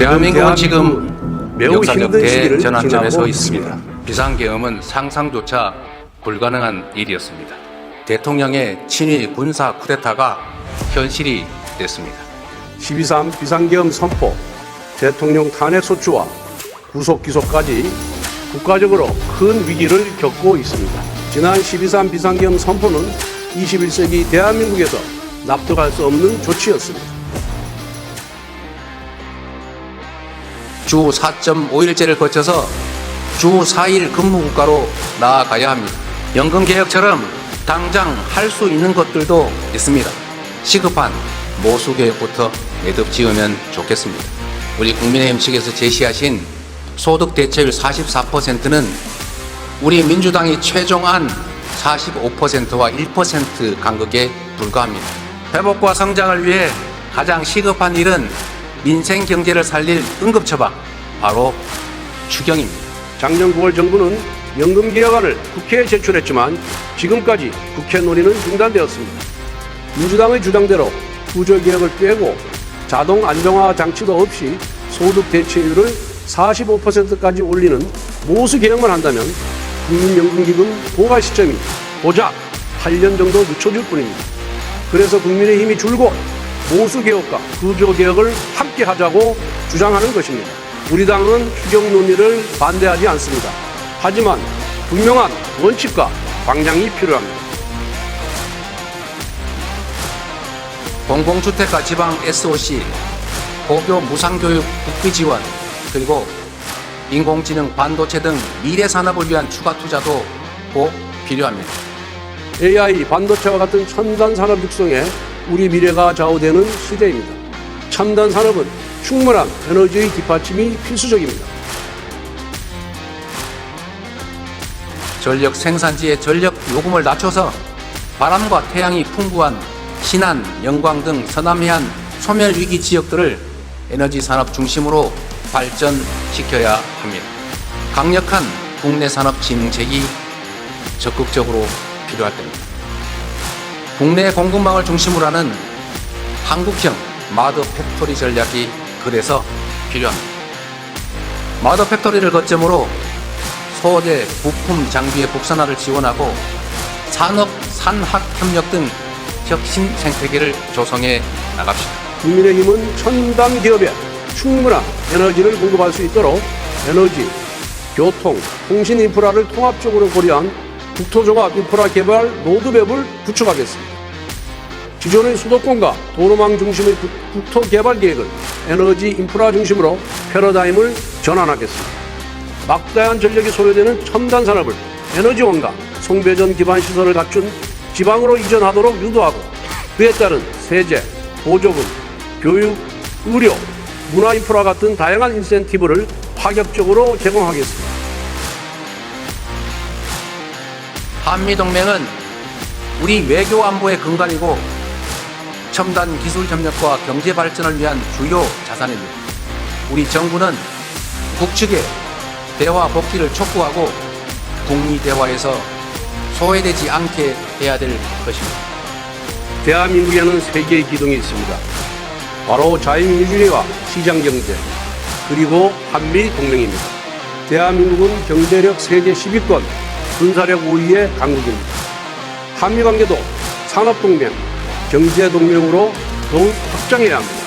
대한민국은 지금 매우 역사적 힘든 시기를 대전환점에 서 지나고 있습니다. 비상계엄은 상상조차 불가능한 일이었습니다. 대통령의 친위 군사 쿠데타가 현실이 됐습니다. 12.3 비상계엄 선포, 대통령 탄핵 소추와 구속 기소까지 국가적으로 큰 위기를 겪고 있습니다. 지난 12.3 비상계엄 선포는 21세기 대한민국에서 납득할 수 없는 조치였습니다. 주 4.5일제를 거쳐서 주 4일 근무 국가로 나아가야 합니다. 연금 개혁처럼 당장 할 수 있는 것들도 있습니다. 시급한 모수 개혁부터 매듭 지으면 좋겠습니다. 우리 국민의힘 측에서 제시하신 소득 대체율 44%는 우리 민주당이 최종한 45%와 1% 간극에 불과합니다. 회복과 성장을 위해 가장 시급한 일은 민생 경제를 살릴 응급 처방, 바로 추경입니다. 작년 9월 정부는 연금 개혁안을 국회에 제출했지만 지금까지 국회 논의는 중단되었습니다. 민주당의 주장대로 구조 개혁을 빼고 자동 안정화 장치도 없이 소득 대체율을 45%까지 올리는 모수 개혁만 한다면 국민연금기금 고갈 시점이 고작 8년 정도 늦춰질 뿐입니다. 그래서 국민의 힘이 줄곧 모수개혁과 구조개혁을 함께 하자고 주장하는 것입니다. 우리 당은 추경 논의를 반대하지 않습니다. 하지만 분명한 원칙과 방향이 필요합니다. 공공주택과 지방 SOC, 고교 무상교육 국비 지원, 그리고 인공지능, 반도체 등 미래 산업을 위한 추가 투자도 꼭 필요합니다. AI, 반도체와 같은 첨단 산업 육성에 우리 미래가 좌우되는 시대입니다. 첨단 산업은 충분한 에너지의 뒷받침이 필수적입니다. 전력 생산지의 전력 요금을 낮춰서 바람과 태양이 풍부한 신안, 영광 등 서남해안 소멸 위기 지역들을 에너지 산업 중심으로 발전시켜야 합니다. 강력한 국내 산업 진흥책이 적극적으로 필요할 때입니다. 국내 공급망을 중심으로 하는 한국형 마더 팩토리 전략이 그래서 필요합니다. 마더 팩토리를 거점으로 소재, 부품, 장비의 국산화를 지원하고 산업, 산학 협력 등 혁신 생태계를 조성해 나갑시다. 국민의힘은 첨단 기업에 충분한 에너지를 공급할 수 있도록 에너지, 교통, 통신 인프라를 통합적으로 고려한 국토종합 인프라 개발 로드맵을 구축하겠습니다. 기존의 수도권과 도로망 중심의 국- 국토 개발 계획을 에너지 인프라 중심으로 패러다임을 전환하겠습니다. 막대한 전력이 소요되는 첨단 산업을 에너지원과 송배전 기반 시설을 갖춘 지방으로 이전하도록 유도하고 그에 따른 세제, 보조금, 교육, 의료, 문화 인프라 같은 다양한 인센티브를 파격적으로 제공하겠습니다. 한미동맹은 우리 외교 안보의 근간이고 첨단 기술 협력과 경제 발전을 위한 주요 자산입니다. 우리 정부는 북측의 대화 복귀를 촉구하고 북미 대화에서 소외되지 않게 해야 될 것입니다. 대한민국에는 세 개의 기둥이 있습니다. 바로 자유민주주의와 시장경제, 그리고 한미 동맹입니다. 대한민국은 경제력 세계 10위권, 군사력 5위의 강국입니다. 한미 관계도 산업 동맹, 경제 동맹으로 더욱 확장해야 합니다.